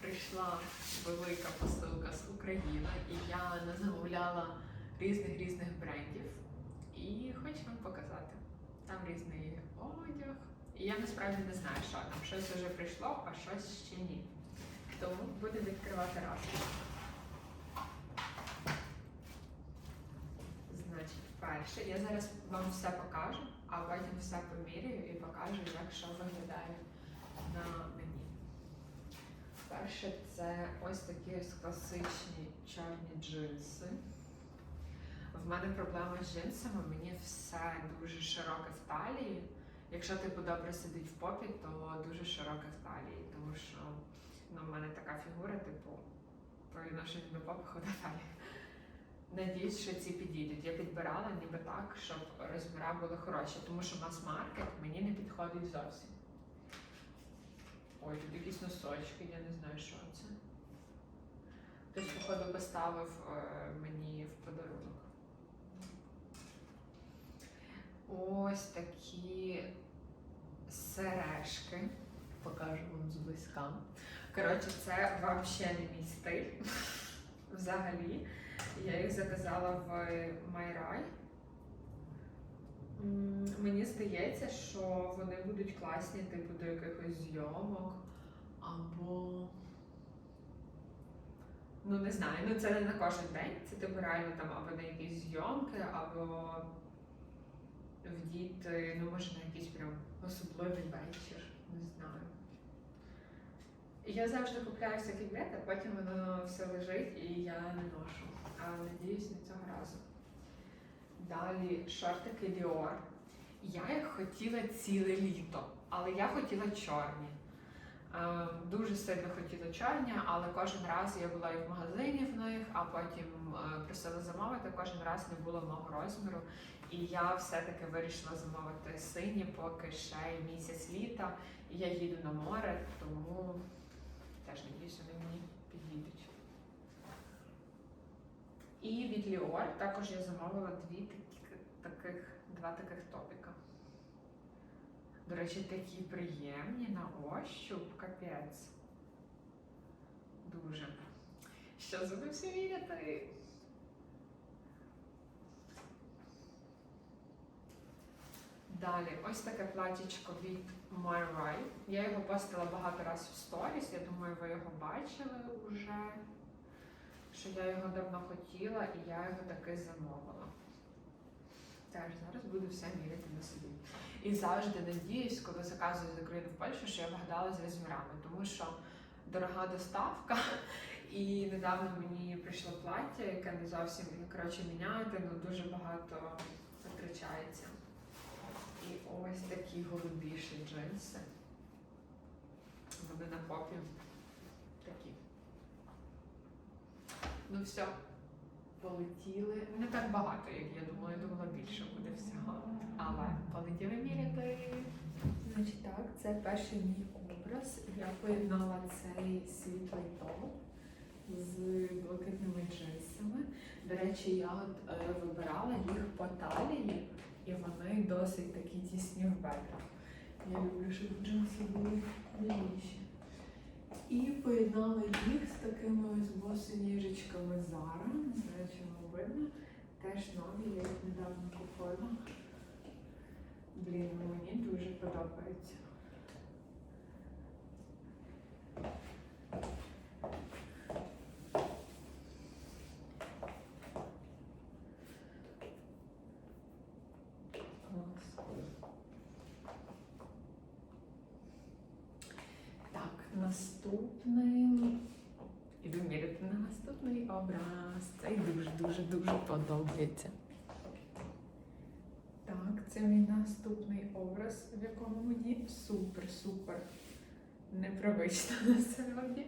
прийшла велика посилка з України, і я замовляла різних різних брендів. І хочу вам показати. Там різний одяг. І я насправді не знаю, що там. Щось вже прийшло, а щось ще ні. Тому буду відкривати разом. Значить, перше, я зараз вам все покажу, а потім все поміряю і покажу, як що виглядає на. Перше, це ось такі класичні чорні джинси. В мене проблема з джинсами, мені все дуже широке в талії. Якщо типу добре сидить в попі, то дуже широке в талії, тому що ну, в мене така фігура, типу, по відношенню до попи хода. Надіюсь, що ці підійдуть. Я підбирала ніби так, щоб розміра були хороші, тому що мас-маркет мені не підходить зовсім. Ой, тут якісь носочки, я не знаю, що це. Хтось, походу, поставив е, мені в подарунок. Ось такі сережки. Покажу вам зблизька. Коротше, це взагалі не мій стиль. Взагалі. Я їх заказала в Майрай. Мені здається, що вони будуть класні, типу, до якихось зйомок. Або. Ну, не знаю, ну це не на кожен день. Це типу реально там або на якісь зйомки, або вдіти, ну може на якийсь прям особливий вечір, не знаю. Я завжди купляю всякі бред, а потім воно все лежить і я не ношу. А надіюсь не цього разу. Далі шортики Dior. Я їх хотіла ціле літо, але я хотіла чорні. Е, Дуже сильно хотіла чорні, але кожен раз я була і в магазині в них, а потім е, просила замовити, кожен раз не було мого розміру. І я все-таки вирішила замовити сині, поки ще місяць літа. І я їду на море, тому теж надіюсь, вони мені підійдуть. І від Ліор також я замовила дві такі, таких, два таких топіка. До речі, такі приємні на ощуп, капець. Дуже. Що буду всі міряти? Далі, ось таке платічко від Myrai. Я його постила багато разів в сторіс. Я думаю, ви його бачили вже. Що я його давно хотіла і я його таки замовила. Теж зараз буду все міряти на собі. І завжди надіюсь, коли заказую з України в Польщу, що я вгадала з розмірами, тому що дорога доставка. І недавно мені прийшло плаття, яке не зовсім коротше міняти, ну дуже багато витрачається. І ось такі голубіші джинси. Вони на попі такі. Ну все, полетіли. Не так багато, як я думала, я думала більше буде всього. Але полетіли міряти. Значить так, це перший мій образ. Я поєднала цей світлий топ з блакитними джинсами. До речі, я от е, вибирала їх по талії, і вони досить такі тісні в бедрах. Я люблю, щоб джинси були длинніші. І поєднала їх з такими ось босоніжечками Zara. Не знаю, чи вам видно. Теж нові, я їх недавно купила. Блін, ну мені дуже подобається. Клас. Так, наступний. Іду міряти на наступний образ. Цей дуже-дуже дуже подобається. Так, це мій наступний образ, в якому мені супер-супер непривично насправді.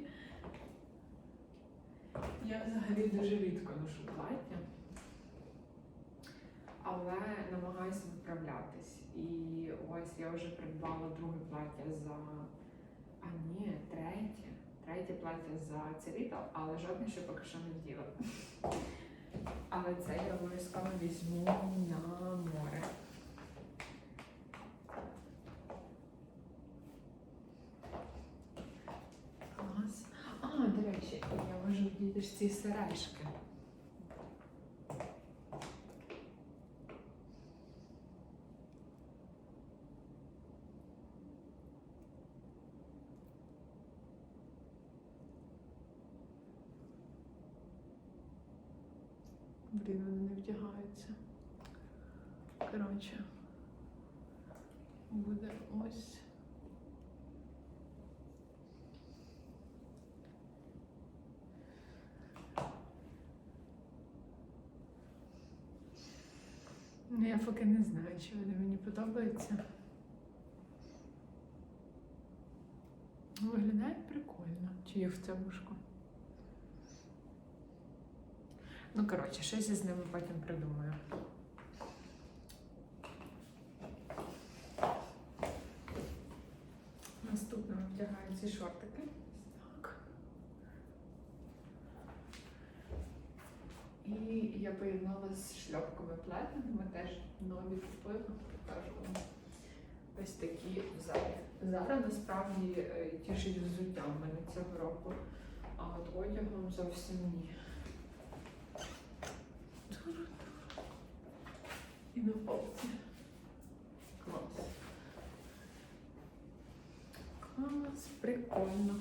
Я взагалі дуже рідко ношу плаття, але намагаюся виправлятись. І ось я вже придбала друге плаття за. А ні, третє. Третє плаття за це літо, але жодне ще поки що не вділа. Але це я обов'язково візьму на море. Клас. вдіти ці сережки. Блін, вони не вдягаються. Коротше, буде ось. Ну, я поки не знаю, чи вони мені подобаються. Виглядає прикольно. Чи їх в це вушко? Ну, коротше, щось я з ними потім придумаю. Наступно вдягаю ці шортики. Так. І я поєднала з шльопками плетеними, теж нові купила, покажу вам. Ось такі зараз. Зараз насправді е, тішить взуття в мене цього року, а от одягом зовсім ні. І на попці. Клас. Клас, прикольно.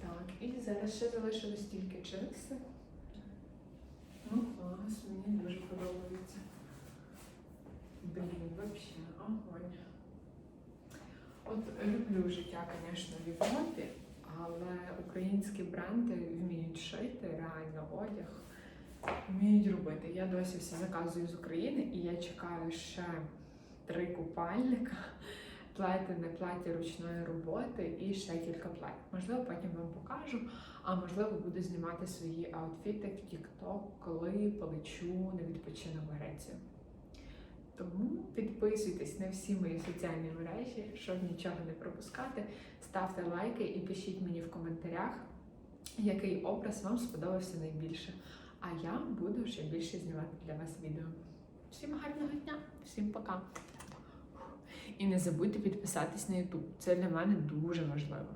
Так, і зараз ще залишилось тільки чипси. Ну, клас, мені дуже подобається. Блін, вообще, огонь. От люблю життя, звісно, в Європі, але українські бренди вміють шити реально одяг, вміють робити. Я досі все заказую з України і я чекаю ще три купальника, плетене плаття ручної роботи і ще кілька плать. Можливо, потім вам покажу, а можливо, буду знімати свої аутфіти в TikTok, коли полечу на відпочинок в Грецію. Тому підписуйтесь на всі мої соціальні мережі, щоб нічого не пропускати. Ставте лайки і пишіть мені в коментарях, який образ вам сподобався найбільше. А я буду ще більше знімати для вас відео. Всім гарного дня, всім пока. І не забудьте підписатись на YouTube. Це для мене дуже важливо.